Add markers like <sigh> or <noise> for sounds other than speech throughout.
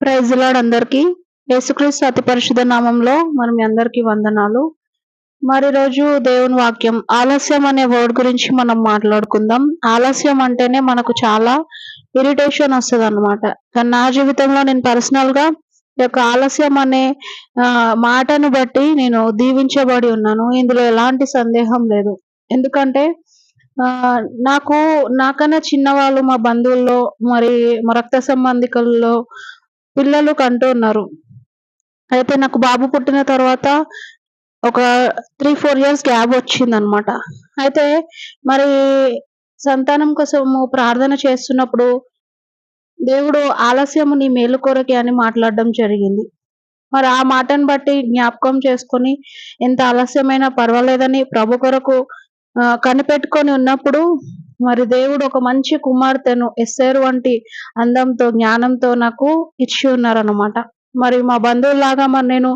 Praise lord అందరికీ. యేసుక్రీస్తు అతి పరిశుద్ధ నామంలో మనం మీ వందనాలు. మరి రోజు దేవుని వాక్యం ఆలస్యం అనే వర్డ్ గురించి మనం మాట్లాడుకుందాం. ఆలస్యం అంటేనే మనకు చాలా ఇరిటేషన్ వస్తుంది అనమాట కానీ నా జీవితంలో నేను పర్సనల్గా ఈ యొక్క ఆలస్యం అనే మాటను బట్టి నేను దీవించబడి ఉన్నాను. ఇందులో ఎలాంటి సందేహం లేదు. ఎందుకంటే నాకు నాకన్నా చిన్నవాళ్ళు మా బంధువుల్లో మరి మా రక్త సంబంధికుల్లో పిల్లలు కంటూ ఉన్నారు అయితే నాకు బాబు పుట్టిన తర్వాత ఒక త్రీ ఫోర్ ఇయర్స్ గ్యాప్ వచ్చింది అనమాట అయితే మరి సంతానం కోసము ప్రార్థన చేస్తున్నప్పుడు దేవుడు ఆలస్యము నీ మేలు కొరకే అని మాట్లాడడం జరిగింది. మరి ఆ మాటను బట్టి జ్ఞాపకం చేసుకొని ఎంత ఆలస్యమైనా పర్వాలేదని ప్రభు కొరకు కనిపెట్టుకొని ఉన్నప్పుడు మరి దేవుడు ఒక మంచి కుమార్తెను ఎస్సేరు వంటి అందంతో జ్ఞానంతో నాకు ఇచ్చి ఉన్నారన్నమాట. మరి మా బంధువులాగా మరి నేను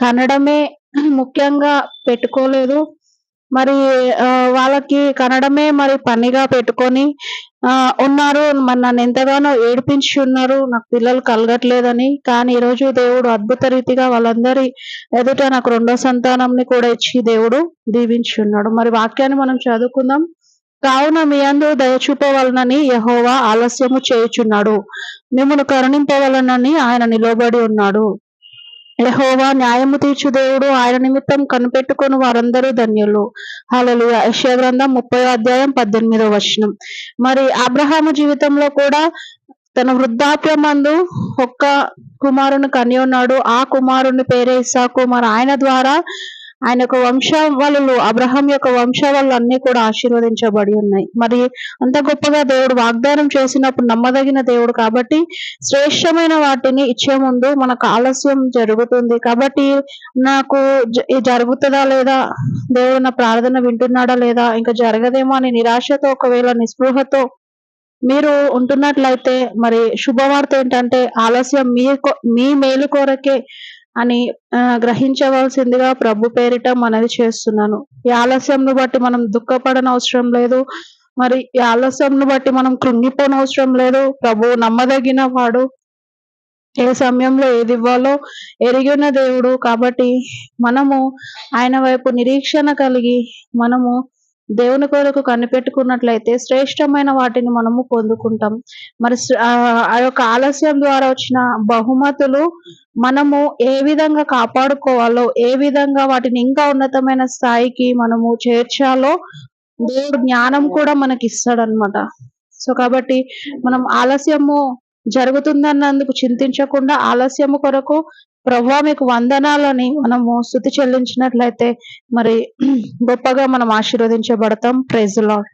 కన్నడమే ముఖ్యంగా పెట్టుకోలేదు. మరి వాళ్ళకి కనడమే మరి పనిగా పెట్టుకొని ఉన్నారు. మరి నన్ను ఎంతగానో ఏడిపించి ఉన్నారు. నాకు పిల్లలు కలగట్లేదని. కానీ ఈరోజు దేవుడు అద్భుత రీతిగా వాళ్ళందరి ఎదుట నాకు రెండో సంతానంని కూడా ఇచ్చి దేవుడు దీవించి ఉన్నాడు. మరి వాక్యాన్ని మనం చదువుకుందాం. కావున మీ అందు దయచూపవలనని యహోవా ఆలస్యము చేయుచున్నాడు. మిమ్మల్ని కరుణింపవలనని ఆయన నిలబడి ఉన్నాడు. యహోవా న్యాయము తీర్చు దేవుడు ఆయన నిమిత్తం కనిపెట్టుకుని వారందరూ ధన్యులు. హలలు యశ్యగ్రంథం ముప్పై అధ్యాయం పద్దెనిమిదో వచనం. మరి అబ్రహాము జీవితంలో కూడా తన వృద్ధాప్యమందు ఒక్క కుమారుని కని ఉన్నాడు ఆ కుమారుని పేరే ఇస్సాకు. మరి ఆయన ద్వారా ఆయన యొక్క వంశావళులు అబ్రహం యొక్క వంశావళులు అన్ని కూడా ఆశీర్వదించబడి ఉన్నాయి. మరి అంత గొప్పగా దేవుడు వాగ్దానం చేసినప్పుడు నమ్మదగిన దేవుడు కాబట్టి శ్రేష్టమైన వాటిని ఇచ్చే ముందు మనకు ఆలస్యం జరుగుతుంది. కాబట్టి నాకు జరుగుతుందా లేదా? దేవుడు నా ప్రార్థన వింటున్నాడా లేదా? ఇంకా జరగదేమో అని నిరాశతో ఒకవేళ నిస్పృహతో మీరు ఉంటున్నట్లయితే మరి శుభవార్త ఏంటంటే ఆలస్యం మీ మీ మేలు కొరకే అని గ్రహించవలసిందిగా ప్రభు పేరిట మనవి చేస్తున్నాను. ఈ ఆలస్యంను బట్టి మనం దుఃఖపడనవసరం అవసరం లేదు. మరి ఈ ఆలస్యంను బట్టి మనం కృంగిపోనవసరం లేదు. ప్రభు నమ్మదగిన వాడు. ఏ సమయంలో ఏది ఇవ్వాలో ఎరిగిన దేవుడు కాబట్టి మనము ఆయన వైపు నిరీక్షణ కలిగి మనము దేవుని కొరకు కనిపెట్టుకున్నట్లయితే శ్రేష్టమైన వాటిని మనము పొందుకుంటాం. మరి ఆ ఆ యొక్క ఆలస్యం ద్వారా వచ్చిన బహుమతులు మనము ఏ విధంగా కాపాడుకోవాలో ఏ విధంగా వాటిని ఇంకా ఉన్నతమైన స్థాయికి మనము చేర్చాలో దేవుడు జ్ఞానం కూడా మనకి ఇస్తాడనమాట సో కాబట్టి మనం ఆలస్యము జరుగుతుందన్నందుకు చింతించకుండా ఆలస్యము కొరకు ప్రభా మీకు వందనాలని మనము స్థుతి చెల్లించినట్లయితే మరి <clears throat> గొప్పగా మనం ఆశీర్వదించబడతాం. Praise lord